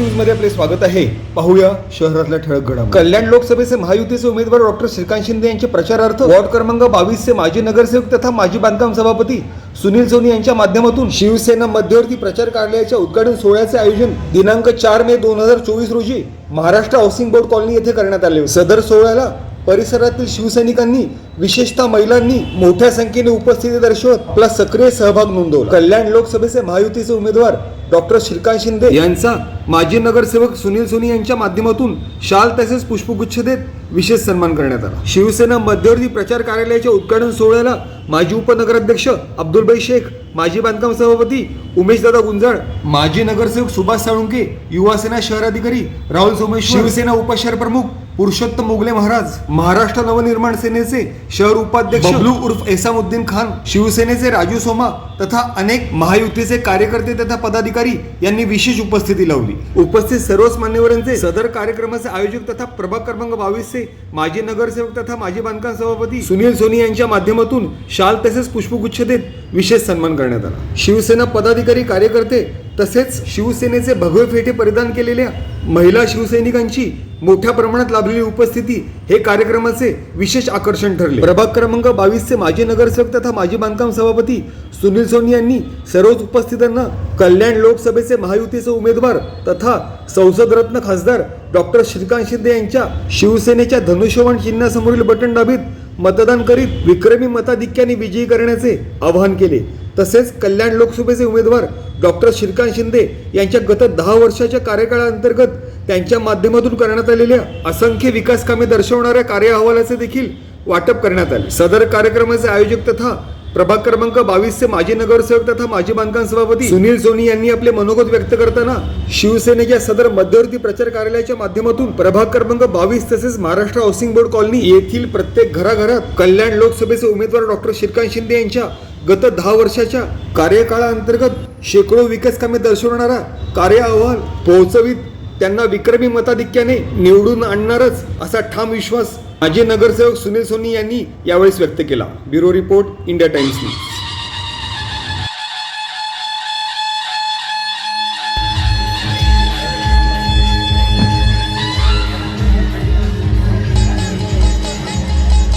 न्यूजमध्ये आपले स्वागत आहे. पाहूया शहरातल्या ठळक घडामोडी. कल्याण लोकसभेचे महायुतीचे उमेदवार डॉक्टर श्रीकांत शिंदे यांच्या प्रचारार्थ वॉर्ड क्रमांक बावीस चे माजी नगरसेवक तथा माजी बांधकाम सभापती सुनील सोनी यांच्या माध्यमातून शिवसेना मध्यवर्ती प्रचार कार्यालयाच्या उद्घाटन सोहळ्याचे आयोजन दिनांक चार मे दोन हजार चोवीस रोजी महाराष्ट्र हाऊसिंग बोर्ड कॉलनी येथे करण्यात आले सदर सोहळ्याला परिसरातील शिवसैनिकांनी विशेषतः महिलांनी मोठ्या संख्येने उपस्थिती दर्शवत आपला सक्रिय सहभाग नोंदवला. कल्याण लोकसभेचे महायुतीचे उमेदवार डॉक्टर श्रीकांत शिंदे यांचा माजी नगरसेवक सुनील सोनी यांच्या माध्यमातून शाल तसेच पुष्पगुच्छ देत विशेष सन्मान करण्यात आला. शिवसेना मध्यवर्ती प्रचार कार्यालयाच्या उद्घाटन सोहळ्याला माजी उपनगराध्यक्ष अब्दुलबाई शेख माजी बांधकाम सभापती उमेशदादा गुंजाळ माजी नगरसेवक सुभाष साळुंके युवासेना शहराधिकारी राहुल सोमेश्वर शिवसेना उपशहर प्रमुख पुरुषोत्तम मुगले महाराज महाराष्ट्र नवनिर्माण सेनेचे शहर उपाध्यक्ष बबलू उर्फ एसामुद्दीन खान शिवसेनेचे राजू सोमा तथा अनेक महायुतीचे कार्यकर्ते तथा पदाधिकारी यांनी विशेष उपस्थिती लावली. उपस्थित सर्वच मान्यवरांचे सदर कार्यक्रमाचे आयोजक तथा प्रभाग क्रमांक बावीसचे माजी नगरसेवक तथा माजी बांधकाम सभापती सुनील सोनी यांच्या माध्यमातून शाल तसेच पुष्पगुच्छ देत विशेष सन्मान करण्यात आला. शिवसेना पदाधिकारी कार्यकर्ते तसेच शिवसेनेचे भगवे फेटे परिधान केलेल्या महिला शिवसैनिकांची मोठ्या प्रमाणात लाभलेली उपस्थिती हे कार्यक्रमाचे विशेष आकर्षण ठरले. प्रभाग क्रमांक बावीसचे माजी नगरसेवक तथा माजी बांधकाम सभापती सुनील सोनी यांनी सर्वच उपस्थितांना कल्याण लोकसभेचे महायुतीचे उमेदवार तथा संसद रत्न खासदार डॉक्टर श्रीकांत शिंदे यांच्या शिवसेनेच्या धनुष्यवाण चिन्हासमोरील बटन दाबीत मतदान करीत विक्रमी मताधिक्याने विजयी करण्याचे आवाहन केले. तसेच कल्याण लोकसभेचे उमेदवार डॉक्टर श्रीकांत शिंदे यांच्या गत दहा वर्षाच्या कार्यकाळाअंतर्गत त्यांच्या माध्यमातून करण्यात आलेल्या असंख्य विकास कामे दर्शवणाऱ्या कार्य अहवालाचे देखील वाटप करण्यात आले. सदर कार्यक्रमाचे आयोजक तथा प्रभाग क्रमांक बावीसचे माजी नगरसेवक तथा माजी बांधकाम सभापती सुनील सोनी यांनी आपले मनोगत व्यक्त करताना शिवसेनेच्या सदर मध्यवर्ती प्रचार कार्यालयाच्या माध्यमातून प्रभाग क्रमांक बावीस तसेच महाराष्ट्र हाऊसिंग बोर्ड कॉलनी येथील प्रत्येक घराघरात कल्याण लोकसभेचे उमेदवार डॉक्टर श्रीकांत शिंदे यांच्या गत दहा वर्षाच्या कार्यकाळाअंतर्गत शेकडो विकास कामे दर्शवणारा कार्य अहवाल पोहोचवित त्यांना विक्रमी मताधिक्याने निवडून आणणारच असा ठाम विश्वास माजी नगरसेवक सुनील सोनी यांनी यावेळेस व्यक्त केला. Bureau report India Times news.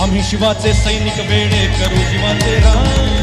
आम्ही शिवाचे सैनिक वेडे करू जीवाचे राम.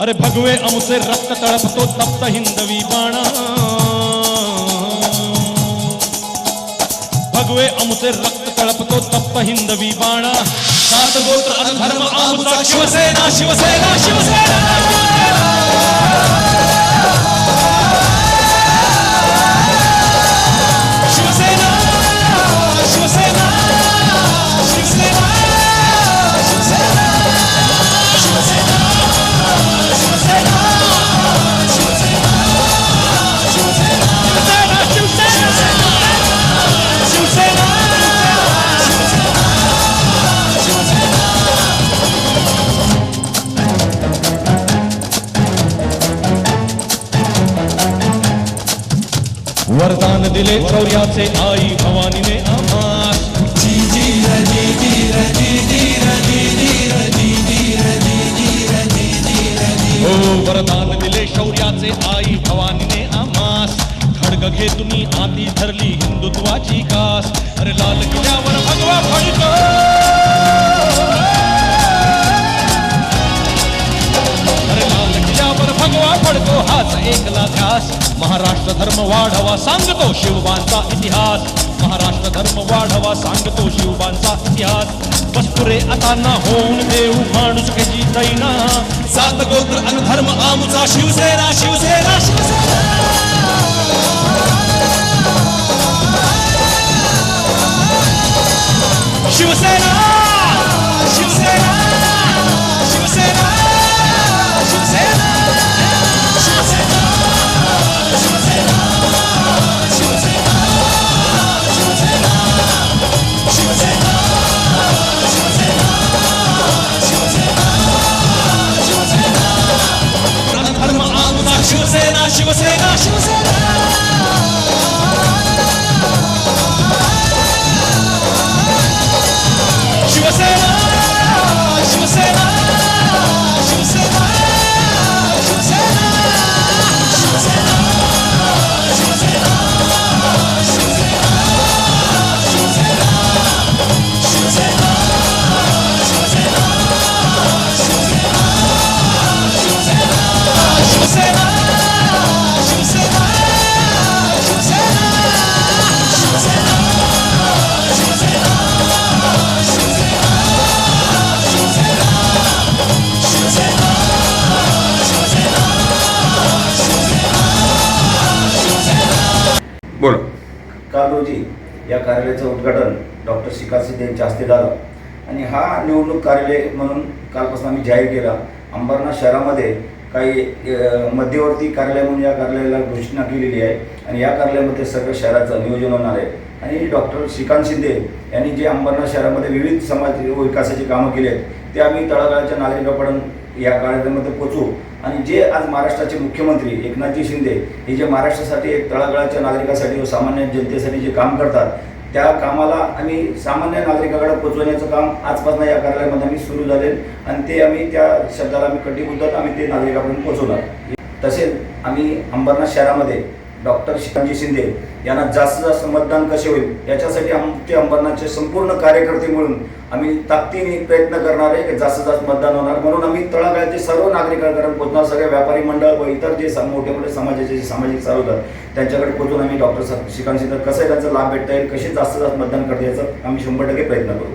अरे भगवे अमुसे रक्त तळपतो तप्त हिंदवी बाणा. भगवे अमुसे रक्त तळपतो तप्त हिंदवी बाणा. सात गोत्र अधर्म धर्म शिवसेना शिवसेना शिवसेना. वरदान दिले शौर्याचे आई भवानीने आम्हास हो वरदान दिले शौर्याचे आई भवानीने आम्हास खडग घे तुम्ही आती धरली हिंदुत्वाची कास. अरे लाल किल्ल्यावर भगवा फडतो भगवा हाच एकला ध्यास. महाराष्ट्र धर्म वाढवा सांगतो शिवबांचा इतिहास. महाराष्ट्र धर्म वाढवा सांगतो शिवबांचा इतिहास. बसपुरे आता ना होऊन देऊ माणूस कशी दैना सात गोत्र अनुधर्म आमचा शिवसेना शिवसेना. शिवसेना! 하시고 생각하시고 생각 बोला. काल रोजी या कार्यालयाचं उद्घाटन डॉक्टर श्रीकांत सिद्धे यांच्या हस्ते झालं. आणि हा निवडणूक कार्यालय म्हणून कालपासून आम्ही जाहीर केला. अंबरनाथ शहरामध्ये काही मध्यवर्ती कार्यालय म्हणून या कार्यालयाला घोषणा केलेली आहे. आणि या कार्यालयामध्ये सगळं शहराचं नियोजन होणार आहे. आणि डॉक्टर श्रीकांत शिंदे यांनी जे अंबरनाथ शहरामध्ये विविध समाज विकासाची कामं केली आहेत ते आम्ही तळागाळाच्या नागरिकापडून या कार्यालयामध्ये पोचवू. आणि जे आज महाराष्ट्राचे मुख्यमंत्री एकनाथजी शिंदे हे जे महाराष्ट्रासाठी एक तळागाळाच्या नागरिकासाठी व सामान्य जनतेसाठी जे काम करतात त्या कामाला आम्ही सामान्य नागरिकाकडे पोचवण्याचं काम आजपासून या कार्यालयामध्ये आम्ही सुरू झाले आणि ते आम्ही त्या शब्दाला आम्ही कटिबद्ध आम्ही ते नागरिकापर्यंत पोचवणार तसेच आम्ही अंबरनाथ शहरामध्ये डॉक्टर शिवाजी शिंदे यांना जास्तीत जास्त मतदान कसे होईल? याच्यासाठी आमचे अंबरनाथचे संपूर्ण कार्यकर्ते मिळून आम्ही ताकदीने प्रयत्न करणार आहे की जास्तीत जास्त मतदान होणार. म्हणून आम्ही तळागाळाचे सर्व नागरिकांकडे पोहोचणार. सगळे व्यापारी मंडळ व इतर जे मोठे मोठे समाजाचे जे सामाजिक चालवतात त्यांच्याकडे पोहोचून आम्ही डॉक्टर श्रीकांत शिंदे कसं त्यांचा लाभ भेटता येईल कसे जास्तीत जास्त मतदान करता याचा आम्ही शंभर टक्के प्रयत्न करू.